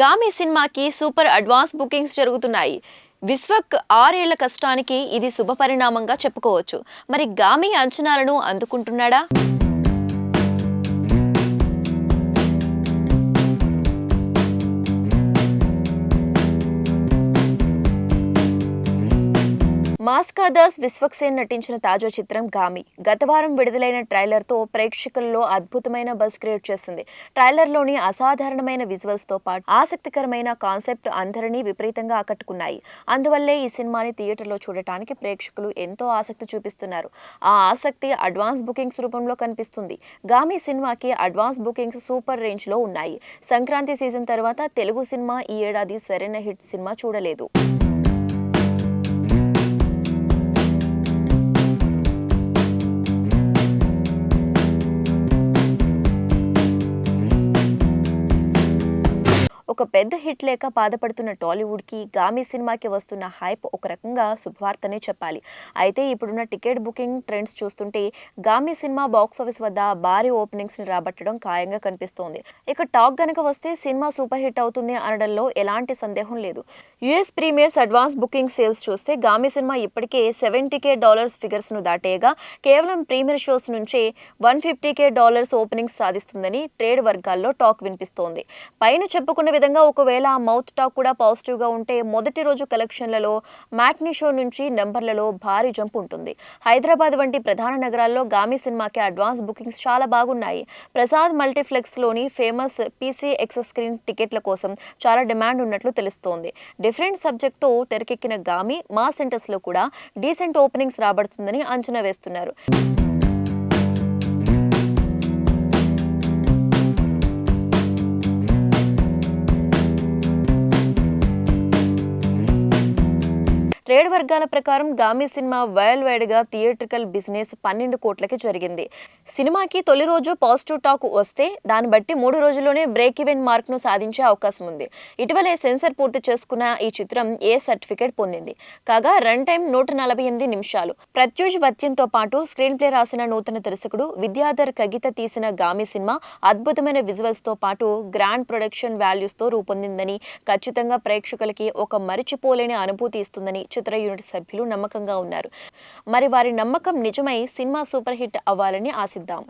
గామి సినిమాకి super advance bookings జరుగుతున్నాయి. విశ్వక్ ఆరేళ్ళ కష్టానికి ఇది శుభపరిణామంగా చెప్పుకోవచ్చు. మరి గామి అంచనాలను అందుకుంటున్నాడా? మాస్కా దాస్ విశ్వక్సేన్ నటించిన తాజా చిత్రం గామి. గత వారం విడుదలైన ట్రైలర్తో ప్రేక్షకుల్లో అద్భుతమైన బస్ క్రియేట్ చేసింది. ట్రైలర్లోని అసాధారణమైన విజువల్స్తో పాటు ఆసక్తికరమైన కాన్సెప్ట్ అందరినీ విపరీతంగా ఆకట్టుకున్నాయి. అందువల్లే ఈ సినిమాని థియేటర్లో చూడటానికి ప్రేక్షకులు ఎంతో ఆసక్తి చూపిస్తున్నారు. ఆ ఆసక్తి అడ్వాన్స్ బుకింగ్స్ రూపంలో కనిపిస్తుంది. గామి సినిమాకి అడ్వాన్స్ బుకింగ్స్ సూపర్ రేంజ్లో ఉన్నాయి. సంక్రాంతి సీజన్ తర్వాత తెలుగు సినిమా ఈ ఏడాది సరైన హిట్ సినిమా చూడలేదు. ఒక పెద్ద హిట్ లేక బాధపడుతున్న టాలీవుడ్కి గామి సినిమాకి వస్తున్న హైప్ ఒక రకంగా శుభవార్తనే చెప్పాలి. అయితే ఇప్పుడున్న టికెట్ బుకింగ్ ట్రెండ్స్ చూస్తుంటే గామి సినిమా బాక్స్ ఆఫీస్ వద్ద భారీ ఓపెనింగ్స్ని రాబట్టడం ఖాయంగా కనిపిస్తోంది. ఇక టాక్ గనక వస్తే సినిమా సూపర్ హిట్ అవుతుంది అనడంలో ఎలాంటి సందేహం లేదు. US premieres advance booking sales చూస్తే గామి సినిమా ఇప్పటికే సెవెంటీ కే డాలర్స్ ఫిగర్స్ను దాటేయగా కేవలం ప్రీమియర్ షోస్ నుంచే one fifty K dollars openings సాధిస్తుందని ట్రేడ్ వర్గాల్లో టాక్ వినిపిస్తోంది. పైన చెప్పుకున్న విధంగా ఒకవేళ ఆ మౌత్ టాక్ కూడా పాజిటివ్గా ఉంటే మొదటి రోజు కలెక్షన్లలో మ్యాట్నీ షో నుంచి నెంబర్లలో భారీ జంప్ ఉంటుంది. హైదరాబాద్ వంటి ప్రధాన నగరాల్లో గామి సినిమాకి అడ్వాన్స్ బుకింగ్స్ చాలా బాగున్నాయి. ప్రసాద్ మల్టీప్లెక్స్లోని ఫేమస్ పీసీ ఎక్సెస్ స్క్రీన్ టికెట్ల కోసం చాలా డిమాండ్ ఉన్నట్లు తెలుస్తోంది. డిఫరెంట్ సబ్జెక్ట్తో తెరకెక్కిన గామి మా సెంటర్స్లో కూడా డీసెంట్ ఓపెనింగ్స్ రాబడుతుందని అంచనా వేస్తున్నారు. ట్రేడ్ వర్గాల ప్రకారం గామి సినిమా వరల్డ్ వైడ్గా థియేట్రికల్ బిజినెస్ పన్నెండు కోట్లకి జరిగింది. సినిమాకి తొలి రోజు పాజిటివ్ టాక్ వస్తే దాన్ని బట్టి మూడు రోజుల్లోనే బ్రేక్ ఈవెన్ మార్క్ను సాధించే అవకాశం ఉంది. ఇటీవలే సెన్సర్ పూర్తి చేసుకున్న ఈ చిత్రం ఏ సర్టిఫికేట్ పొందింది? కాగా రన్ టైం నూట నలభై ఎనిమిది నిమిషాలు. ప్రత్యూష్ వత్యంతో పాటు స్క్రీన్ ప్లే రాసిన నూతన దర్శకుడు విద్యాధర్ కగిత తీసిన గామి సినిమా అద్భుతమైన విజువల్స్తో పాటు గ్రాండ్ ప్రొడక్షన్ వాల్యూస్తో రూపొందిందని ఖచ్చితంగా ప్రేక్షకులకి ఒక మరిచిపోలేని అనుభూతి ఇస్తుందని చిత్ర యూనిట్ సభ్యులు నమ్మకంగా ఉన్నారు. మరి వారి నమ్మకం నిజమై సినిమా సూపర్ హిట్ అవ్వాలని ఆశిద్దాం.